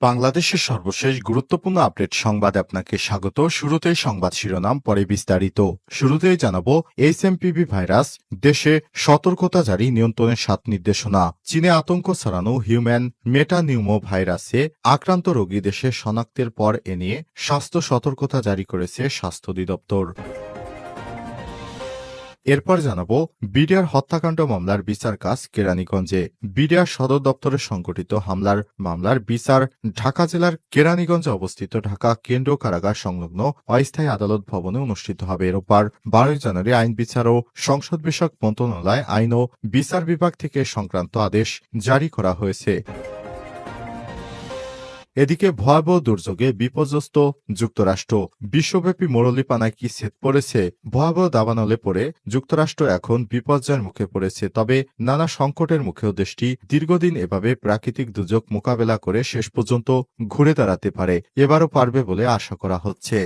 বাংলাদেশের সর্বশেষ গুরুত্বপূর্ণ আপডেট সংবাদ আপনাকে স্বাগত। শুরুতেই সংবাদ শিরোনাম, পরে বিস্তারিত। শুরুতেই জানাব এইচএমপিভি ভাইরাস, দেশে সতর্কতা জারি নিয়ন্ত্রণের সাত নির্দেশনা। চীনে আতঙ্ক ছড়ানো, হিউম্যান মেটানিউমো ভাইরাসে আক্রান্ত রোগী দেশে শনাক্তের পর এ নিয়ে স্বাস্থ্য সতর্কতা জারি করেছে স্বাস্থ্য অধিদপ্তর। এরপর জানাব, বিডিআর হত্যাকাণ্ড মামলার বিচার কাজ কেরানীগঞ্জে। বিডিআর সদর দপ্তরে সংগঠিত হামলার মামলার বিচার ঢাকা জেলার কেরানীগঞ্জে অবস্থিত ঢাকা কেন্দ্র কারাগার সংলগ্ন অস্থায়ী আদালত ভবনে অনুষ্ঠিত হবে। রোববার বারোই জানুয়ারি আইন বিচার ও সংসদ বিষয়ক মন্ত্রণালয় আইন ও বিচার বিভাগ থেকে সংক্রান্ত আদেশ জারি করা হয়েছে। এদিকে ভয়াবহ দুর্যোগে বিপর্যস্ত যুক্তরাষ্ট্র। বিশ্বব্যাপী মোরলীপানায় কি ছেদ পড়েছে? ভয়াবহ দাবানলে পড়ে। যুক্তরাষ্ট্র এখন বিপর্যয়ের মুখে পড়েছে, তবে নানা সংকটের মুখেও দেশটি দীর্ঘদিন এভাবে প্রাকৃতিক দুর্যোগ মোকাবেলা করে শেষ পর্যন্ত ঘুরে দাঁড়াতে পারে। এবারও পারবে বলে আশা করা হচ্ছে।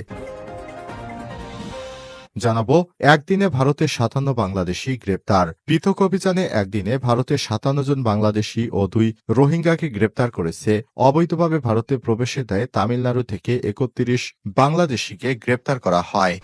জানাব, একদিনে ভারতের সাতান্ন বাংলাদেশি গ্রেপ্তার। পৃথক অভিযানে একদিনে ভারতের সাতান্ন জন বাংলাদেশি ও দুই রোহিঙ্গাকে গ্রেপ্তার করেছে। অবৈধভাবে ভারতে প্রবেশের দায়ে তামিলনাড়ু থেকে একত্রিশ বাংলাদেশিকে গ্রেপ্তার করা হয়।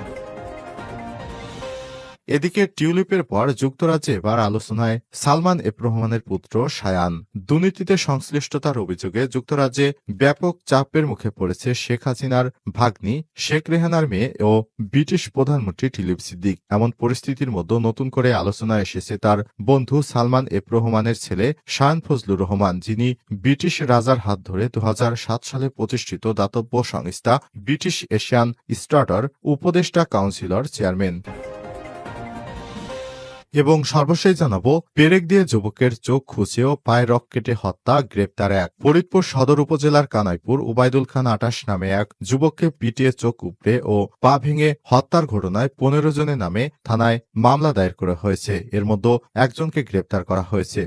এদিকে টিউলিপের পর যুক্তরাজ্যে এবার আলোচনায় সালমান এফ রহমানের পুত্র সায়ান। দুর্নীতিতে সংশ্লিষ্টতার অভিযোগে যুক্তরাজ্যে ব্যাপক চাপের মুখে পড়েছে শেখ হাসিনার ভাগ্নি, শেখ রেহানার মেয়ে ও ব্রিটিশ প্রধানমন্ত্রী টিলিপ সিদ্দিক। এমন পরিস্থিতির মধ্যে নতুন করে আলোচনায় এসেছে তার বন্ধু সালমান এফ রহমানের ছেলে শায়ান ফজলুর রহমান, যিনি ব্রিটিশ রাজার হাত ধরে দু হাজার সাত সালে প্রতিষ্ঠিত দাতব্য সংস্থা ব্রিটিশ এশিয়ান স্টার্টার উপদেষ্টা কাউন্সিলর চেয়ারম্যান। এবং সর্বশেষ জানাব, পেরেক দিয়ে যুবকের চোখ খুঁজে ও পায়ে রক কেটে হত্যা, গ্রেপ্তার এক। ফরিদপুর সদর উপজেলার কানাইপুর ওবায়দুল খান আটাশ নামে এক যুবককে পিটিয়ে চোখ উপড়ে ও পা ভেঙে হত্যার ঘটনায় পনেরো জনের নামে থানায় মামলা দায়ের করা হয়েছে। এর মধ্যে একজনকে গ্রেপ্তার করা হয়েছে।